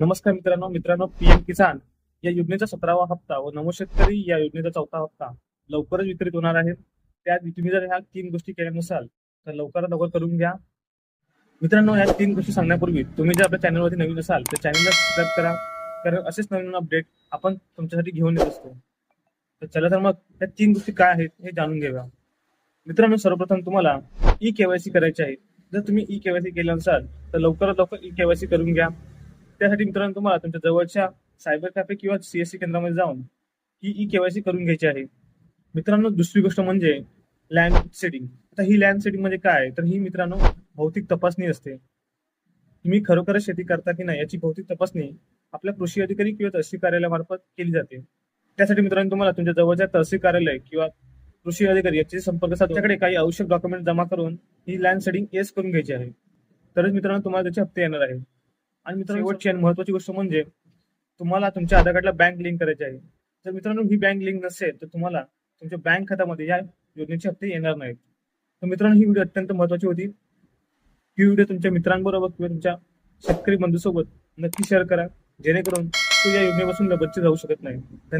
नमस्कार मित्रांनो मित्रांनो पीएम किसान या योजनेचा सतरावा हप्ता व नमो शेतकरी या योजनेचा चौथा हप्ता लवकरच वितरित होणार आहे. त्यात तुम्ही जर ह्या तीन गोष्टी केल्या नसाल तर लवकरात लवकर करून घ्या. मित्रांनो या तीन गोष्टी सांगण्यापूर्वी तुम्ही जर आपल्या चॅनलवरती नवीन असाल तर चॅनलला सबस्क्राईब करा कारण असेच नवीन अपडेट आपण तुमच्यासाठी घेऊन येत असतो. तर चला तर मग या तीन गोष्टी काय आहेत हे जाणून घेऊया. मित्रांनो सर्वप्रथम तुम्हाला ई केवायसी करायची आहे. जर तुम्ही ई केवायसी केलं नसाल तर लवकरात लवकर ई केवायसी करून घ्या. त्यासाठी मित्रांनो तुम्हाला तुमच्या जवळच्या सायबर कॅफे किंवा सीएससी केंद्रामध्ये जाऊन ही ई केवायसी करून घ्यायची आहे. मित्रांनो दुसरी गोष्ट म्हणजे लँड सेटिंग आता ही लँड सेटिंग म्हणजे काय? तर ही मित्रांनो भौतिक तपासणी असते. तुम्ही खरोखरच शेती करता की नाही याची भौतिक तपासणी आपल्या कृषी अधिकारी किंवा तहसील कार्यालयामार्फत केली जाते. त्यासाठी मित्रांनो तुम्हाला तुमच्या जवळच्या तहसील कार्यालय किंवा कृषी अधिकारी याचे संपर्क साधून काही आवश्यक डॉक्युमेंट जमा करून ही लँड सेटिंग येस करून घ्यायची आहे. तरच मित्रांनो तुम्हाला त्याचे हप्ते येणार आहे आणि मित्रांनो शेवटची आणि महत्वाची गोष्ट म्हणजे तुम्हाला तुमच्या आधार कार्डला बँक लिंक करायची आहे. जर मित्रांनो ही बँक लिंक नसेल तर तुम्हाला तुमच्या बँक खात्यामध्ये या योजनेचे हप्ते येणार नाहीत. तर मित्रांनो ही व्हिडिओ अत्यंत महत्वाची होती. ही व्हिडिओ तुमच्या मित्रांबरोबर किंवा तुमच्या शेतकरी बंधूसोबत नक्की शेअर करा जेणेकरून तो या योजनेपासून वंचित राहू शकत नाही. धन्यवाद.